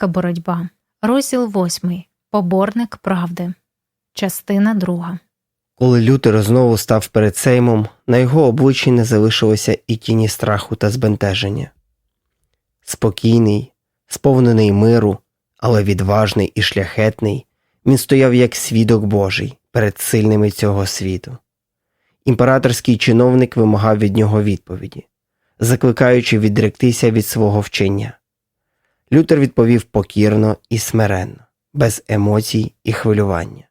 Велика боротьба. Розділ 8. Поборник правди. Частина 2. Коли Лютер знову став перед Сеймом, на його обличчі не залишилося і тіні страху та збентеження. Спокійний, сповнений миру, але відважний і шляхетний, він стояв як свідок Божий перед сильними цього світу. Імператорський чиновник вимагав від нього відповіді, закликаючи відректися від свого вчення. Лютер відповів покірно і смиренно, без емоцій і хвилювання.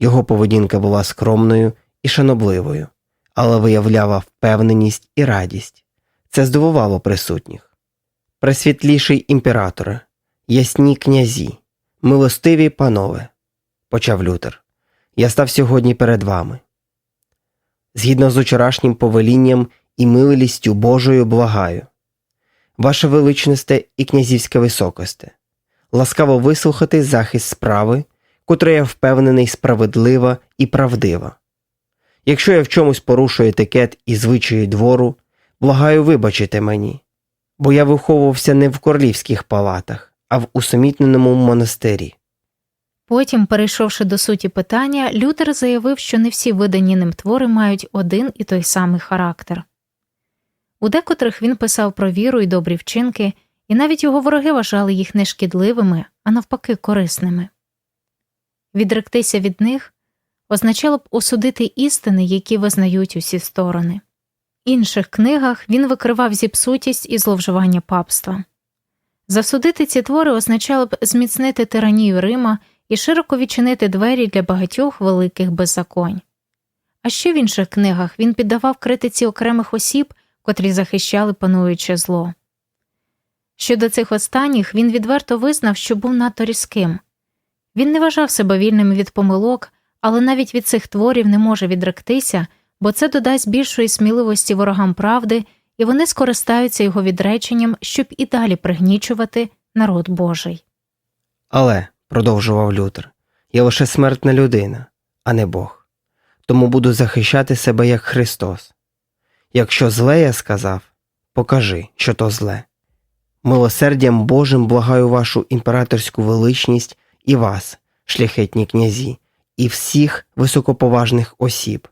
Його поведінка була скромною і шанобливою, але виявляла впевненість і радість. Це здивувало присутніх. Пресвітліший імператоре, ясні князі, милостиві панове, почав Лютер, я став сьогодні перед вами. Згідно з учорашнім повелінням і милістю Божою благаю, Ваше величносте і князівське високосте, ласкаво вислухати захист справи, котра я впевнений справедлива і правдива. Якщо я в чомусь порушую етикет і звичаї двору, благаю вибачити мені, бо я виховувався не в королівських палатах, а в усамітненому монастирі. Потім, перейшовши до суті питання, Лютер заявив, що не всі видані ним твори мають один і той самий характер. У декотрих він писав про віру і добрі вчинки, і навіть його вороги вважали їх не шкідливими, а навпаки, корисними. Відректися від них означало б осудити істини, які визнають усі сторони. В інших книгах він викривав зіпсутість і зловживання папства. Засудити ці твори означало б зміцнити тиранію Рима і широко відчинити двері для багатьох великих беззаконь. А ще в інших книгах він піддавав критиці окремих осіб, котрі захищали пануюче зло. Щодо цих останніх він відверто визнав, що був надто різким. Він не вважав себе вільним від помилок, але навіть від цих творів не може відректися, бо це додасть більшої сміливості ворогам правди, і вони скористаються його відреченням, щоб і далі пригнічувати народ Божий. Але, продовжував Лютер, я лише смертна людина, а не Бог. Тому буду захищати себе як Христос. Якщо зле я сказав, покажи, що то зле. Милосердям Божим благаю вашу імператорську величність і вас, шляхетні князі, і всіх високоповажних осіб.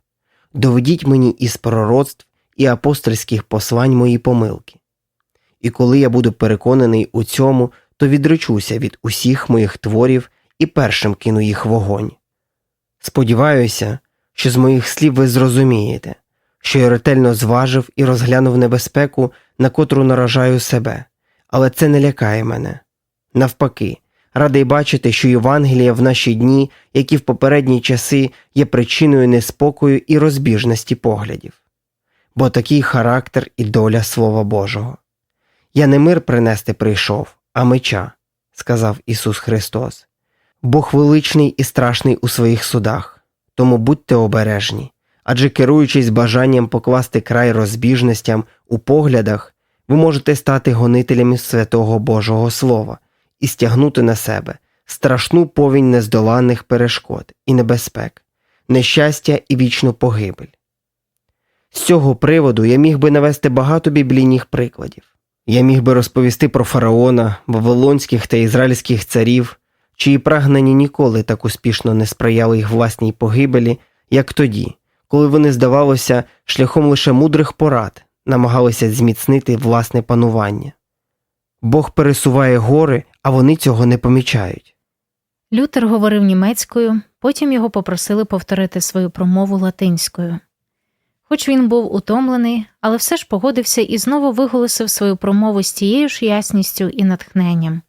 Доведіть мені із пророцтв і апостольських послань мої помилки. І коли я буду переконаний у цьому, то відречуся від усіх моїх творів і першим кину їх вогонь. Сподіваюся, що з моїх слів ви зрозумієте, що я ретельно зважив і розглянув небезпеку, на котру наражаю себе, але це не лякає мене. Навпаки, радий бачити, що Євангелія в наші дні, як і в попередні часи, є причиною неспокою і розбіжності поглядів. Бо такий характер і доля Слова Божого. Я не мир принести прийшов, а меча, сказав Ісус Христос. Бог величний і страшний у своїх судах, тому будьте обережні адже керуючись бажанням покласти край розбіжностям у поглядах, ви можете стати гонителями святого Божого Слова і стягнути на себе страшну повінь нездоланних перешкод і небезпек, нещастя і вічну погибель. З цього приводу я міг би навести багато біблійних прикладів. Я міг би розповісти про фараона, вавилонських та ізраїльських царів, чиї прагнення ніколи так успішно не сприяли їх власній погибелі, як тоді, коли вони, здавалося, шляхом лише мудрих порад намагалися зміцнити власне панування. Бог пересуває гори, а вони цього не помічають. Лютер говорив німецькою, потім його попросили повторити свою промову латинською. Хоч він був утомлений, але все ж погодився і знову виголосив свою промову з тією ж ясністю і натхненням.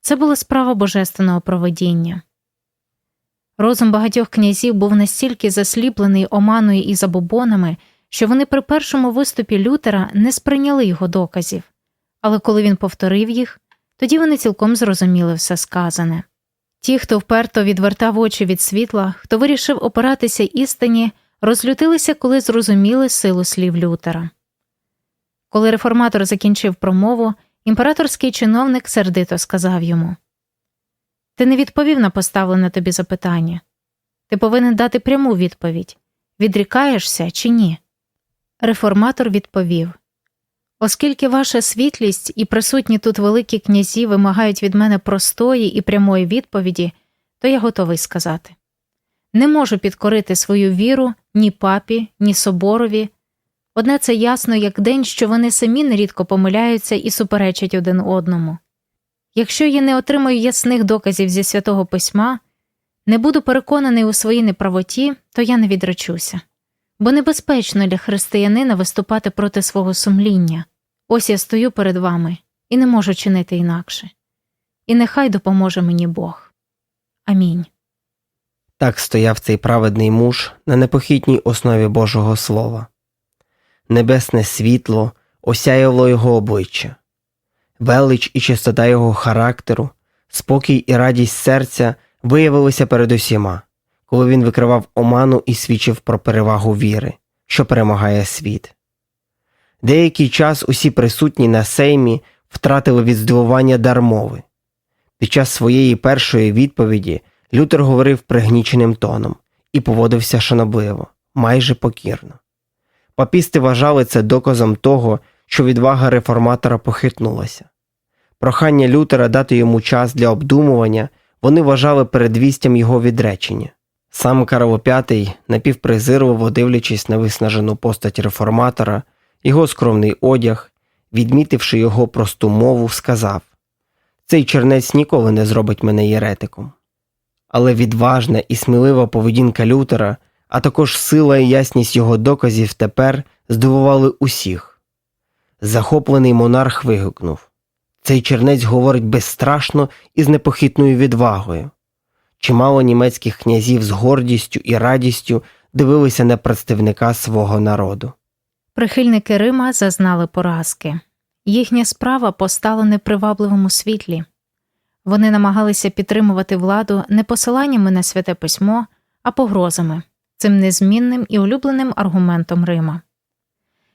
Це була справа божественного проведіння. Розум багатьох князів був настільки засліплений оманою і забобонами, що вони при першому виступі Лютера не сприйняли його доказів, але коли він повторив їх, тоді вони цілком зрозуміли все сказане. Ті, хто вперто відвертав очі від світла, хто вирішив опиратися істині, розлютилися, коли зрозуміли силу слів Лютера. Коли реформатор закінчив промову, імператорський чиновник сердито сказав йому ти не відповів на поставлене тобі запитання. Ти повинен дати пряму відповідь відрікаєшся чи ні? Реформатор відповів Оскільки ваша світлість і присутні тут великі князі вимагають від мене простої і прямої відповіді, то я готовий сказати. Не можу підкорити свою віру ні папі, ні соборові. Одне це ясно, як день, що вони самі нерідко помиляються і суперечать один одному. Якщо я не отримаю ясних доказів зі святого письма, не буду переконаний у своїй неправоті, то я не відречуся. Бо небезпечно для християнина виступати проти свого сумління. Ось я стою перед вами і не можу чинити інакше. І нехай допоможе мені Бог. Амінь. Так стояв цей праведний муж на непохитній основі Божого Слова. Небесне світло осяяло його обличчя, велич і чистота його характеру, спокій і радість серця виявилися перед усіма, коли він викривав оману і свідчив про перевагу віри, що перемагає світ. Деякий час усі присутні на сеймі втратили від здивування дар мови. Під час своєї першої відповіді Лютер говорив пригніченим тоном і поводився шанобливо, майже покірно. Папісти вважали це доказом того, що відвага реформатора похитнулася. Прохання Лютера дати йому час для обдумування вони вважали передвістям його відречення. Сам Карло V, напівпрезирливо дивлячись на виснажену постать реформатора, його скромний одяг, відмітивши його просту мову, сказав Цей чернець ніколи не зробить мене єретиком. Але відважна і смілива поведінка Лютера, а також сила і ясність його доказів тепер здивували усіх. Захоплений монарх вигукнув Цей чернець говорить безстрашно і з непохитною відвагою. Чимало німецьких князів з гордістю і радістю дивилися на представника свого народу. Прихильники Рима зазнали поразки. Їхня справа постала непривабливому світлі. Вони намагалися підтримувати владу не посиланнями на святе письмо, а погрозами, цим незмінним і улюбленим аргументом Рима.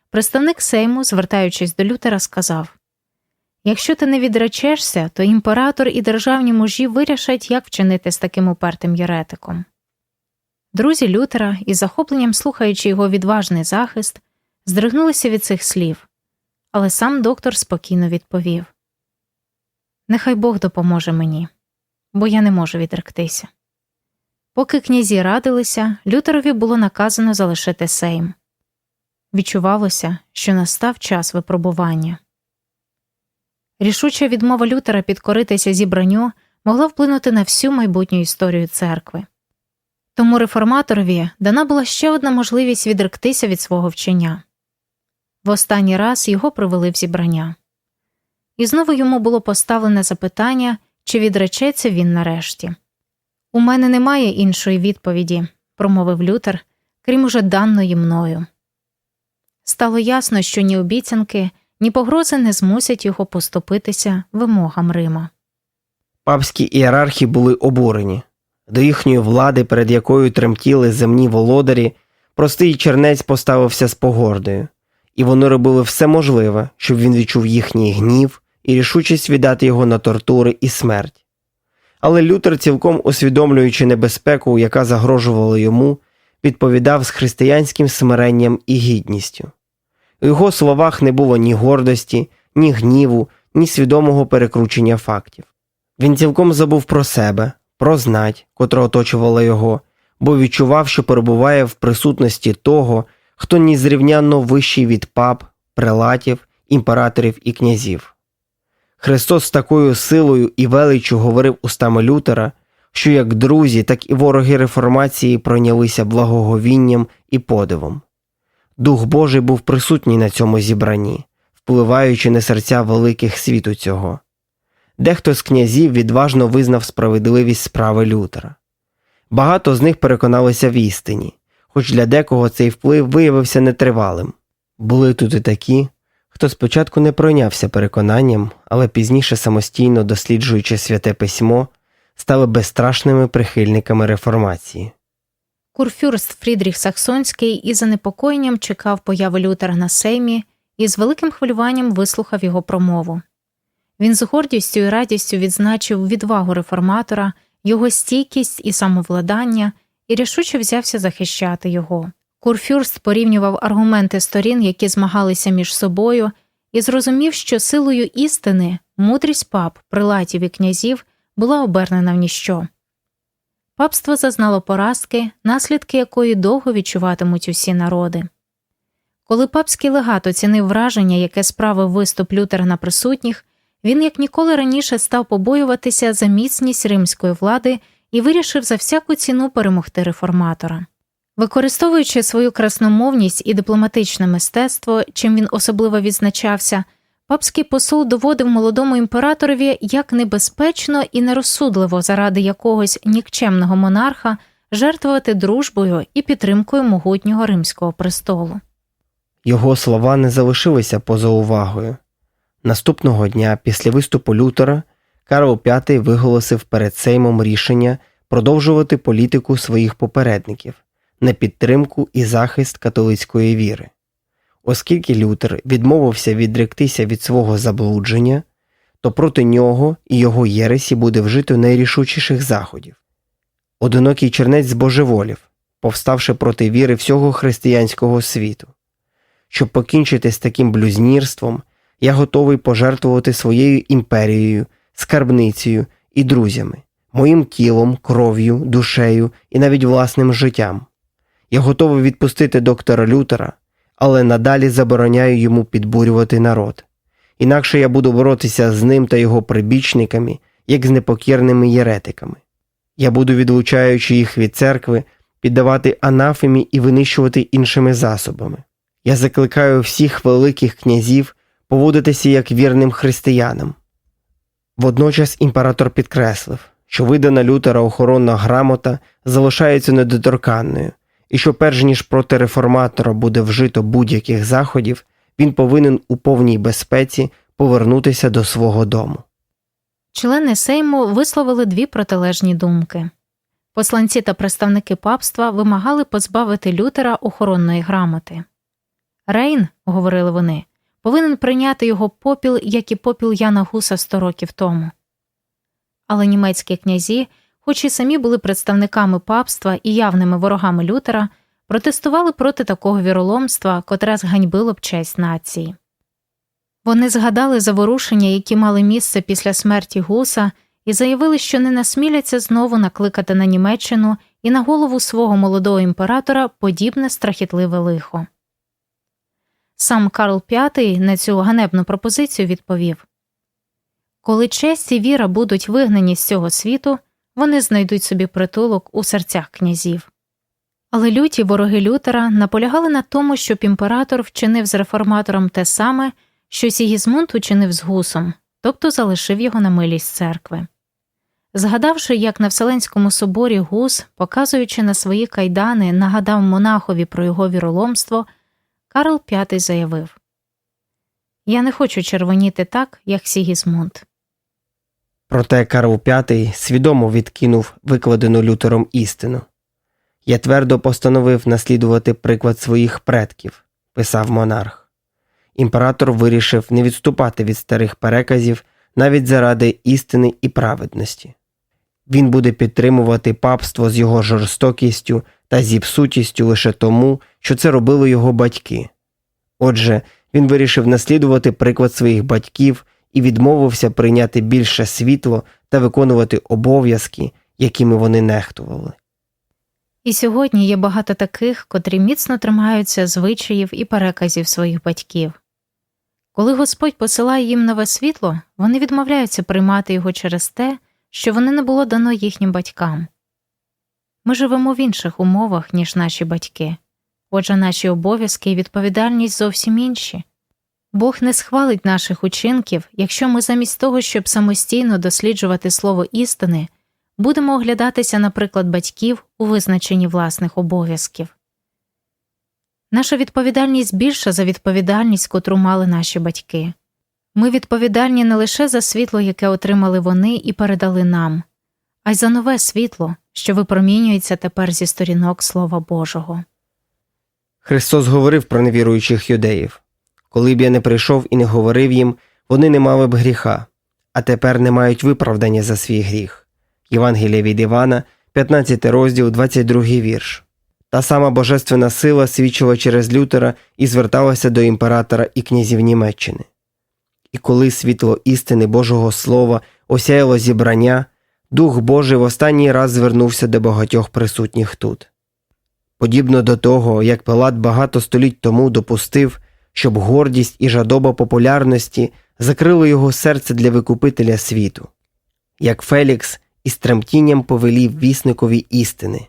Представник Сейму, звертаючись до Лютера, сказав Якщо ти не відречешся, то імператор і державні мужі вирішать, як вчинити з таким упертим єретиком. Друзі Лютера, із захопленням слухаючи його відважний захист, здригнулися від цих слів, але сам доктор спокійно відповів Нехай Бог допоможе мені, бо я не можу відректися. Поки князі радилися, Лютерові було наказано залишити сейм. Відчувалося, що настав час випробування. Рішуча відмова Лютера підкоритися зібранню могла вплинути на всю майбутню історію церкви. Тому реформаторові дана була ще одна можливість відректися від свого вчення. В останній раз його привели в зібрання. І знову йому було поставлене запитання, чи відречеться він нарешті. У мене немає іншої відповіді, промовив Лютер, крім уже даної мною. Стало ясно, що ні обіцянки, ні погрози не змусять його поступитися вимогам Рима. Папські ієрархи були обурені. До їхньої влади, перед якою тремтіли земні володарі, простий чернець поставився з погордою, і вони робили все можливе, щоб він відчув їхній гнів і рішучість віддати його на тортури і смерть. Але Лютер, цілком усвідомлюючи небезпеку, яка загрожувала йому, відповідав з християнським смиренням і гідністю. У його словах не було ні гордості, ні гніву, ні свідомого перекручення фактів. Він цілком забув про себе, про знать, котра оточувала його, бо відчував, що перебуває в присутності того, хто незрівнянно вищий від пап, прелатів, імператорів і князів. Христос з такою силою і величчю говорив устами Лютера, що як друзі, так і вороги реформації пройнялися благоговінням і подивом. Дух Божий був присутній на цьому зібранні, впливаючи на серця великих світу цього. Дехто з князів відважно визнав справедливість справи Лютера. Багато з них переконалися в істині, хоч для декого цей вплив виявився нетривалим. Були тут і такі, хто спочатку не пройнявся переконанням, але пізніше самостійно досліджуючи святе письмо, стали безстрашними прихильниками реформації. Курфюрст Фрідріх Саксонський із занепокоєнням чекав появи Лютера на сеймі і з великим хвилюванням вислухав його промову. Він з гордістю і радістю відзначив відвагу реформатора, його стійкість і самовладання і рішуче взявся захищати його. Курфюрст порівнював аргументи сторін, які змагалися між собою, і зрозумів, що силою істини мудрість пап, прилатів і князів була обернена в ніщо. Папство зазнало поразки, наслідки якої довго відчуватимуть усі народи. Коли папський легат оцінив враження, яке справив виступ Лютера на присутніх, він як ніколи раніше став побоюватися за міцність римської влади і вирішив за всяку ціну перемогти реформатора. Використовуючи свою красномовність і дипломатичне мистецтво, чим він особливо відзначався, папський посол доводив молодому імператорові, як небезпечно і нерозсудливо заради якогось нікчемного монарха жертвувати дружбою і підтримкою могутнього римського престолу. Його слова не залишилися поза увагою. Наступного дня, після виступу Лютера, Карл V виголосив перед Сеймом рішення продовжувати політику своїх попередників на підтримку і захист католицької віри. Оскільки Лютер відмовився відректися від свого заблудження, то проти нього і його єресі буде вжито найрішучіших заходів. Одинокий чернець збожеволів, повставши проти віри всього християнського світу. Щоб покінчити з таким блюзнірством, я готовий пожертвувати своєю імперією, скарбницею і друзями, моїм тілом, кров'ю, душею і навіть власним життям. Я готовий відпустити доктора Лютера, але надалі забороняю йому підбурювати народ. Інакше я буду боротися з ним та його прибічниками, як з непокірними єретиками. Я буду, відлучаючи їх від церкви, піддавати анафемі і винищувати іншими засобами. Я закликаю всіх великих князів поводитися як вірним християнам. Водночас імператор підкреслив, що видана Лютера охоронна грамота залишається недоторканною, і що перш ніж проти реформатора буде вжито будь-яких заходів, він повинен у повній безпеці повернутися до свого дому. Члени Сейму висловили дві протилежні думки. Посланці та представники папства вимагали позбавити Лютера охоронної грамоти. Рейн, говорили вони, повинен прийняти його попіл, як і попіл Яна Гуса сто років тому. Але німецькі князі, хоч і самі були представниками папства і явними ворогами Лютера, протестували проти такого віроломства, котре зганьбило б честь нації. Вони згадали заворушення, які мали місце після смерті Гуса, і заявили, що не насміляться знову накликати на Німеччину і на голову свого молодого імператора подібне страхітливе лихо. Сам Карл V на цю ганебну пропозицію відповів Коли честь і віра будуть вигнані з цього світу, вони знайдуть собі притулок у серцях князів. Але люті вороги Лютера наполягали на тому, щоб імператор вчинив з реформатором те саме, що Сігізмунд учинив з гусом, тобто залишив його на милість церкви. Згадавши, як на Вселенському соборі гус, показуючи на свої кайдани, нагадав монахові про його віроломство, Карл V заявив Я не хочу червоніти так, як Сігізмунд. Проте Карл V свідомо відкинув викладену Лютером істину. Я твердо постановив наслідувати приклад своїх предків, писав монарх. Імператор вирішив не відступати від старих переказів навіть заради істини і праведності. Він буде підтримувати папство з його жорстокістю та зіпсутістю лише тому, що це робили його батьки. Отже, він вирішив наслідувати приклад своїх батьків і відмовився прийняти більше світло та виконувати обов'язки, якими вони нехтували. І сьогодні є багато таких, котрі міцно тримаються звичаїв і переказів своїх батьків. Коли Господь посилає їм нове світло, вони відмовляються приймати його через те, що воно не було дано їхнім батькам. Ми живемо в інших умовах, ніж наші батьки, отже, наші обов'язки і відповідальність зовсім інші. Бог не схвалить наших учинків, якщо ми замість того, щоб самостійно досліджувати слово істини, будемо оглядатися, наприклад, батьків у визначенні власних обов'язків. Наша відповідальність більша за відповідальність, котру мали наші батьки. Ми відповідальні не лише за світло, яке отримали вони і передали нам, а й за нове світло, що випромінюється тепер зі сторінок Слова Божого. Христос говорив про невіруючих юдеїв коли б я не прийшов і не говорив їм, вони не мали б гріха, а тепер не мають виправдання за свій гріх. Євангелія від Івана, 15 розділ, 22 вірш. Та сама божественна сила свідчила через Лютера і зверталася до імператора і князів Німеччини. І коли світло істини Божого Слова осяяло зібрання, Дух Божий в останній раз звернувся до багатьох присутніх тут. Подібно до того, як Пилат багато століть тому допустив, щоб гордість і жадоба популярності закрили його серце для викупителя світу, як Фелікс із тремтінням повелів вісникові істини.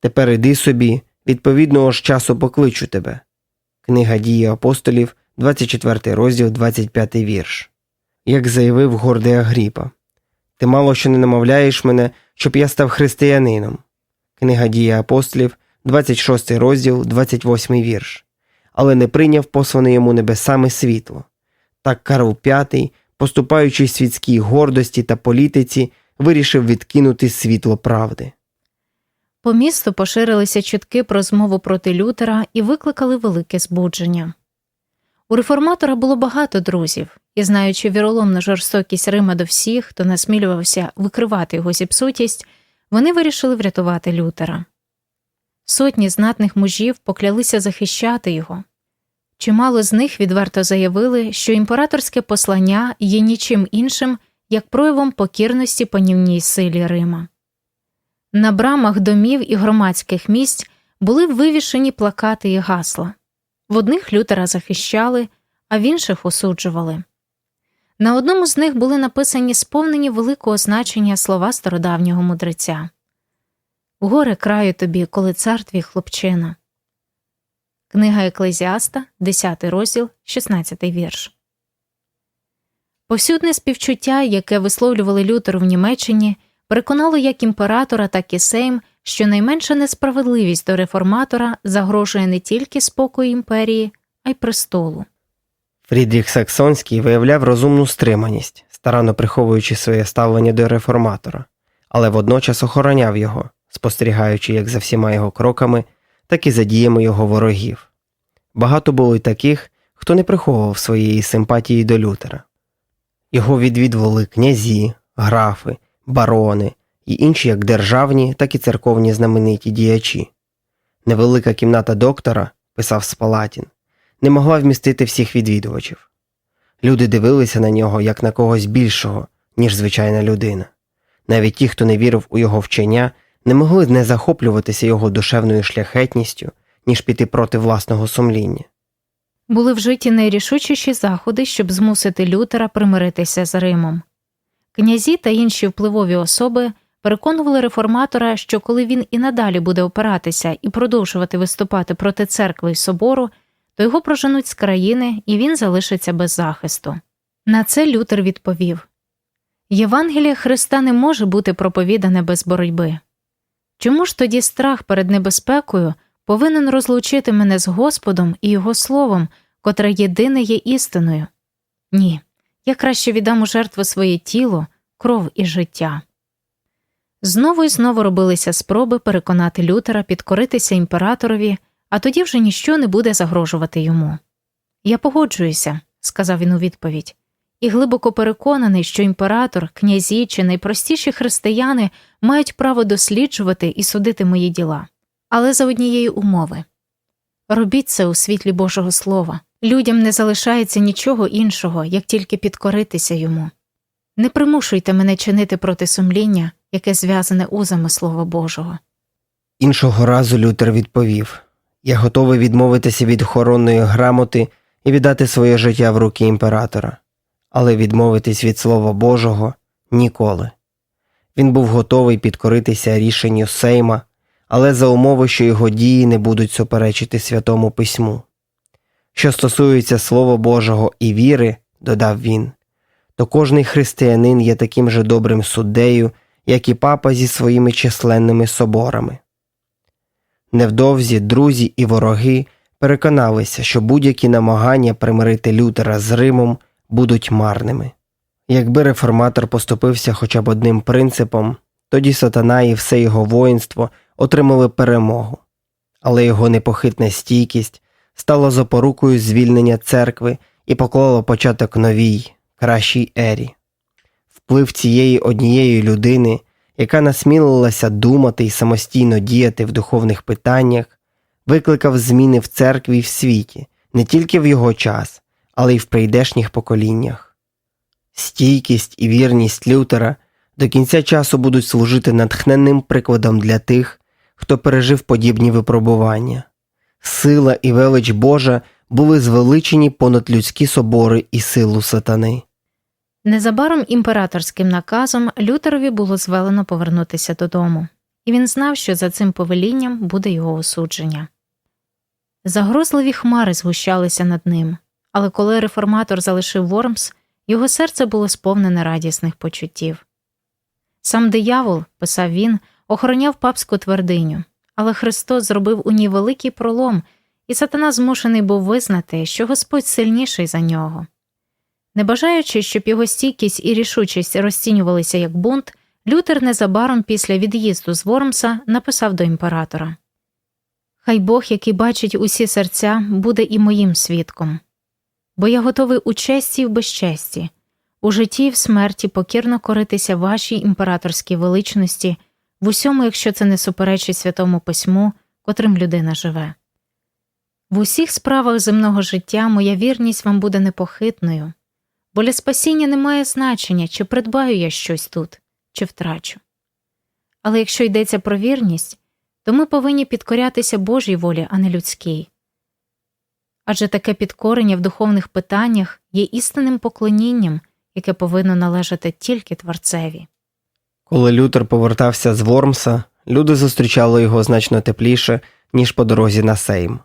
Тепер іди собі, відповідного ж часу покличу тебе. Книга дії апостолів, 24 розділ, 25 вірш. Як заявив гордий Агріпа, ти мало що не намовляєш мене, щоб я став християнином. Книга дії апостолів, 26 розділ, 28 вірш. Але не прийняв послане йому небесами світло. Так Карл V, поступаючи світській гордості та політиці, вирішив відкинути світло правди. По місту поширилися чутки про змову проти Лютера і викликали велике збудження. У реформатора було багато друзів, і, знаючи віроломну жорстокість Рима до всіх, хто насмілювався викривати його зіпсутість, вони вирішили врятувати Лютера. Сотні знатних мужів поклялися захищати його. Чимало з них відверто заявили, що імператорське послання є нічим іншим, як проявом покірності панівній силі Рима. На брамах домів і громадських місць були вивішені плакати і гасла. В одних Лютера захищали, а в інших осуджували. На одному з них були написані сповнені великого значення слова стародавнього мудреця Горе краю тобі, коли цар твій хлопчина. Книга Еклезіаста, 10 розділ, 16 вірш. Повсюдне співчуття, яке висловлювали Лютер в Німеччині, переконало як імператора, так і Сейм, що найменша несправедливість до реформатора загрожує не тільки спокою імперії, а й престолу. Фрідріх Саксонський виявляв розумну стриманість, старанно приховуючи своє ставлення до реформатора, але водночас охороняв його, спостерігаючи як за всіма його кроками, так і за діями його ворогів. Багато було й таких, хто не приховував своєї симпатії до Лютера. Його відвідували князі, графи, барони і інші як державні, так і церковні знамениті діячі. Невелика кімната доктора, писав Спалатін, не могла вмістити всіх відвідувачів. Люди дивилися на нього як на когось більшого, ніж звичайна людина. Навіть ті, хто не вірив у його вчення, не могли не захоплюватися його душевною шляхетністю, ніж піти проти власного сумління. Були вжиті найрішучіші заходи, щоб змусити Лютера примиритися з Римом. Князі та інші впливові особи переконували реформатора, що коли він і надалі буде опиратися і продовжувати виступати проти церкви й собору, то його проженуть з країни і він залишиться без захисту. На це Лютер відповів Євангеліє Христа не може бути проповідане без боротьби. Чому ж тоді страх перед небезпекою повинен розлучити мене з Господом і Його Словом, котре єдине є істиною? Ні, я краще віддам у жертву своє тіло, кров і життя. Знову і знову робилися спроби переконати Лютера підкоритися імператорові, а тоді вже ніщо не буде загрожувати йому. Я погоджуюся, сказав він у відповідь, і глибоко переконаний, що імператор, князі чи найпростіші християни мають право досліджувати і судити мої діла, але за однієї умови робіть це у світлі Божого Слова. Людям не залишається нічого іншого, як тільки підкоритися йому. Не примушуйте мене чинити проти сумління, яке зв'язане узами Слова Божого. Іншого разу Лютер відповів Я готовий відмовитися від охоронної грамоти і віддати своє життя в руки імператора, але відмовитись від Слова Божого ніколи. Він був готовий підкоритися рішенню Сейма, але за умови, що його дії не будуть суперечити святому письму. Що стосується Слова Божого і віри, додав він, то кожний християнин є таким же добрим суддею, як і папа зі своїми численними соборами. Невдовзі друзі і вороги переконалися, що будь-які намагання примирити Лютера з Римом будуть марними. Якби реформатор поступився хоча б одним принципом, тоді сатана і все його воїнство отримали перемогу, але його непохитна стійкість стала запорукою звільнення церкви і поклала початок новій, кращій ері. Вплив цієї однієї людини, яка насмілилася думати і самостійно діяти в духовних питаннях, викликав зміни в церкві і в світі, не тільки в його час, але й в прийдешніх поколіннях. стійкість і вірність Лютера до кінця часу будуть служити натхненним прикладом для тих, хто пережив подібні випробування. Сила і велич Божа були звеличені понад людські собори і силу сатани. Незабаром імператорським наказом Лютерові було звелено повернутися додому, і він знав, що за цим повелінням буде його осудження. Загрозливі хмари згущалися над ним, але коли реформатор залишив Вормс, його серце було сповнене радісних почуттів. Сам диявол, писав він, охороняв папську твердиню, але Христос зробив у ній великий пролом, і сатана змушений був визнати, що Господь сильніший за нього. Не бажаючи, щоб його стійкість і рішучість розцінювалися як бунт, Лютер незабаром після від'їзду з Вормса написав до імператора Хай Бог, який бачить усі серця, буде і моїм свідком, бо я готовий у честі і в безчесті, у житті і в смерті покірно коритися вашій імператорській величності, в усьому, якщо це не суперечить святому письму, котрим людина живе. В усіх справах земного життя моя вірність вам буде непохитною бо для спасіння не має значення, чи придбаю я щось тут, чи втрачу. Але якщо йдеться про вірність, то ми повинні підкорятися Божій волі, а не людській. Адже таке підкорення в духовних питаннях є істинним поклонінням, яке повинно належати тільки Творцеві. Коли Лютер повертався з Вормса, люди зустрічали його значно тепліше, ніж по дорозі на Сейм.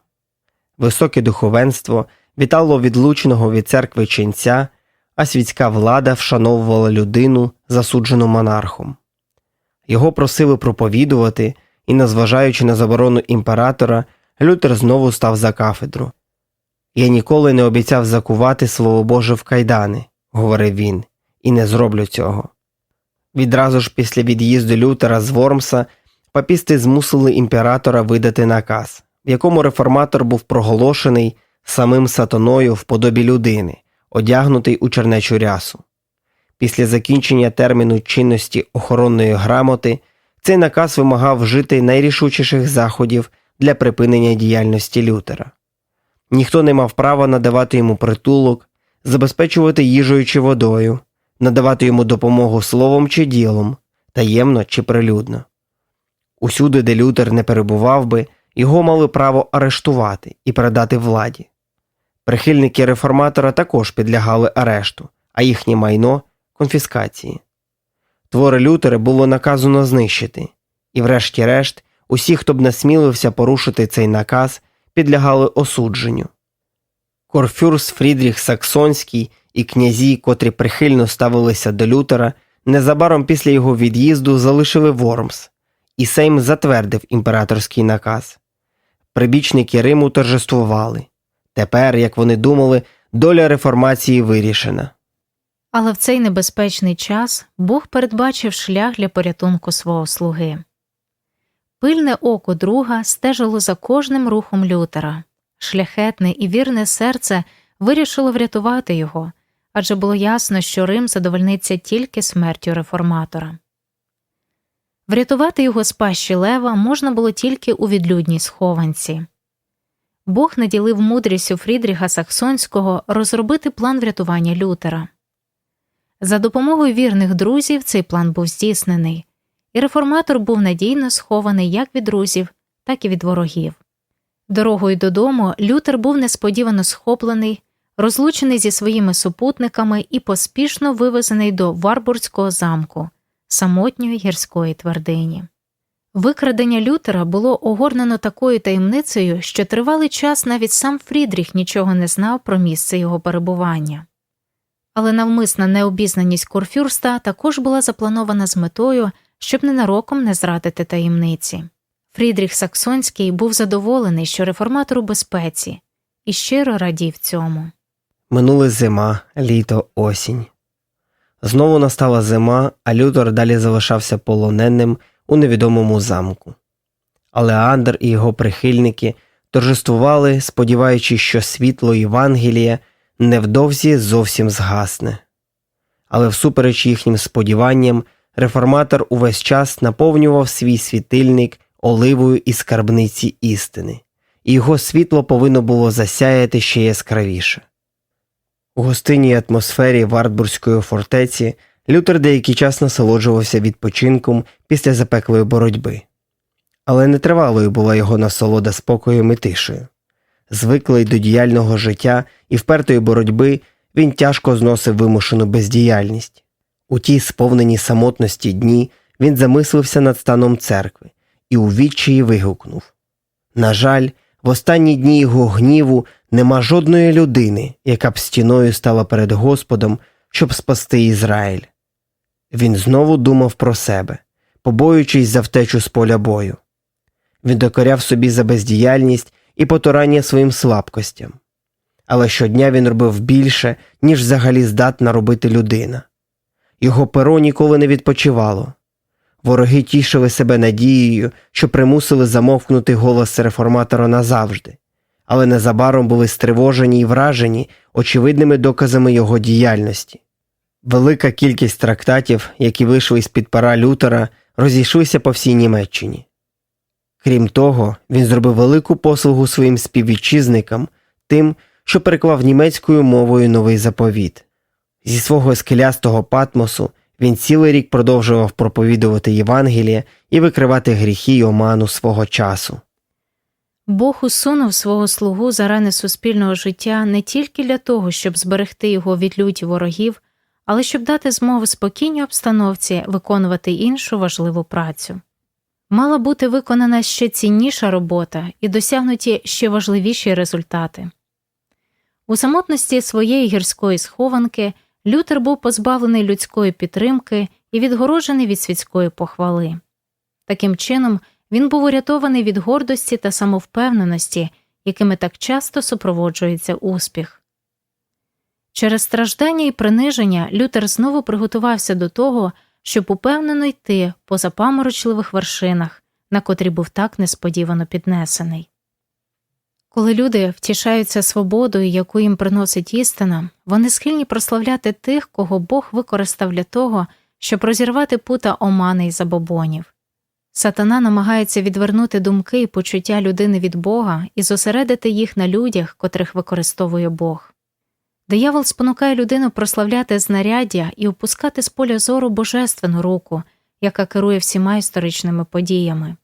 Високе духовенство вітало відлученого від церкви ченця, а світська влада вшановувала людину, засуджену монархом. Його просили проповідувати, і, незважаючи на заборону імператора, Лютер знову став за кафедру. Я ніколи не обіцяв закувати слово Боже в кайдани, говорив він, і не зроблю цього. Відразу ж після від'їзду Лютера з Вормса папісти змусили імператора видати наказ, в якому реформатор був проголошений самим сатаною в подобі людини, одягнутий у чернечу рясу. Після закінчення терміну чинності охоронної грамоти цей наказ вимагав вжити найрішучіших заходів для припинення діяльності Лютера. Ніхто не мав права надавати йому притулок, забезпечувати їжею чи водою, надавати йому допомогу словом чи ділом, таємно чи прилюдно. Усюди, де Лютер не перебував би, його мали право арештувати і передати владі. Прихильники реформатора також підлягали арешту, а їхнє майно конфіскації. Твори Лютера було наказано знищити, і, врешті-решт, усі, хто б насмілився порушити цей наказ, підлягали осудженню. Корфюрс Фрідріх Саксонський і князі, котрі прихильно ставилися до Лютера, незабаром після його від'їзду залишили Вормс, і Сейм затвердив імператорський наказ. Прибічники Риму торжествували. Тепер, як вони думали, доля реформації вирішена. Але в цей небезпечний час Бог передбачив шлях для порятунку свого слуги. Пильне око друга стежило за кожним рухом Лютера. Шляхетне і вірне серце вирішило врятувати його, адже було ясно, що Рим задовольниться тільки смертю реформатора. Врятувати його з пащі лева можна було тільки у відлюдній схованці. Бог наділив мудрістю Фрідріха Саксонського розробити план врятування Лютера. За допомогою вірних друзів цей план був здійснений, і реформатор був надійно схований як від друзів, так і від ворогів. Дорогою додому Лютер був несподівано схоплений, розлучений зі своїми супутниками і поспішно вивезений до Варбурзького замку, самотньої гірської твердині. Викрадення Лютера було огорнено такою таємницею, що тривалий час навіть сам Фрідріх нічого не знав про місце його перебування. Але навмисна необізнаність Курфюрста також була запланована з метою, щоб ненароком не зрадити таємниці. Фрідріх Саксонський був задоволений, що реформатор у безпеці, і щиро радів цьому. Минула зима, літо, осінь. Знову настала зима, а Лютер далі залишався полоненим у невідомому замку. Але Андер і його прихильники торжествували, сподіваючись, що світло Євангелія невдовзі зовсім згасне. Але всупереч їхнім сподіванням, реформатор увесь час наповнював свій світильник оливою із скарбниці істини, і його світло повинно було засяяти ще яскравіше. У гостинній атмосфері Вартбурзької фортеці Лютер деякий час насолоджувався відпочинком після запеклої боротьби. Але нетривалою була його насолода спокоєм і тишею. Звиклий до діяльного життя і впертої боротьби, він тяжко зносив вимушену бездіяльність. У тій сповненій самотності дні він замислився над станом церкви і у відчаї вигукнув На жаль, в останні дні його гніву нема жодної людини, яка б стіною стала перед Господом, щоб спасти Ізраїль. Він знову думав про себе, побоюючись за втечу з поля бою. Він докоряв собі за бездіяльність і потурання своїм слабкостям. Але щодня він робив більше, ніж взагалі здатна робити людина. Його перо ніколи не відпочивало. Вороги тішили себе надією, що примусили замовкнути голос реформатора назавжди, але незабаром були стривожені і вражені очевидними доказами його діяльності. Велика кількість трактатів, які вийшли з-під пера Лютера, розійшлися по всій Німеччині. Крім того, він зробив велику послугу своїм співвітчизникам тим, що переклав німецькою мовою новий заповіт. Зі свого скелястого патмосу він цілий рік продовжував проповідувати Євангеліє і викривати гріхи й оману свого часу. Бог усунув свого слугу за рани суспільного життя не тільки для того, щоб зберегти його від люті ворогів, але щоб дати змогу спокійній обстановці виконувати іншу важливу працю. Мала бути виконана ще цінніша робота і досягнуті ще важливіші результати. У самотності своєї гірської схованки Лютер був позбавлений людської підтримки і відгороджений від світської похвали. Таким чином, він був урятований від гордості та самовпевненості, якими так часто супроводжується успіх. Через страждання і приниження Лютер знову приготувався до того, щоб упевнено йти по запаморочливих вершинах, на котрі був так несподівано піднесений. Коли люди втішаються свободою, яку їм приносить істина, вони схильні прославляти тих, кого Бог використав для того, щоб розірвати пута омани й забобонів. Сатана намагається відвернути думки і почуття людини від Бога і зосередити їх на людях, котрих використовує Бог. Диявол спонукає людину прославляти знаряддя і опускати з поля зору божественну руку, яка керує всіма історичними подіями.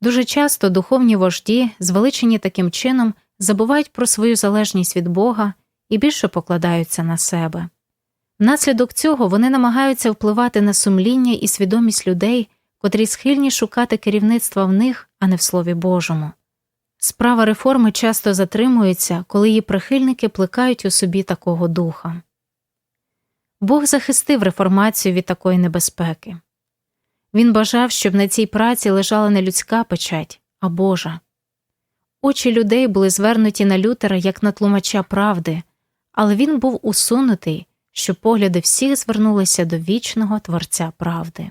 Дуже часто духовні вожді, звеличені таким чином, забувають про свою залежність від Бога і більше покладаються на себе. Внаслідок цього вони намагаються впливати на сумління і свідомість людей, котрі схильні шукати керівництва в них, а не в Слові Божому. Справа реформи часто затримується, коли її прихильники плекають у собі такого духа. Бог захистив реформацію від такої небезпеки. Він бажав, щоб на цій праці лежала не людська печать, а Божа. Очі людей були звернуті на Лютера як на тлумача правди, але він був усунутий, щоб погляди всіх звернулися до вічного Творця правди.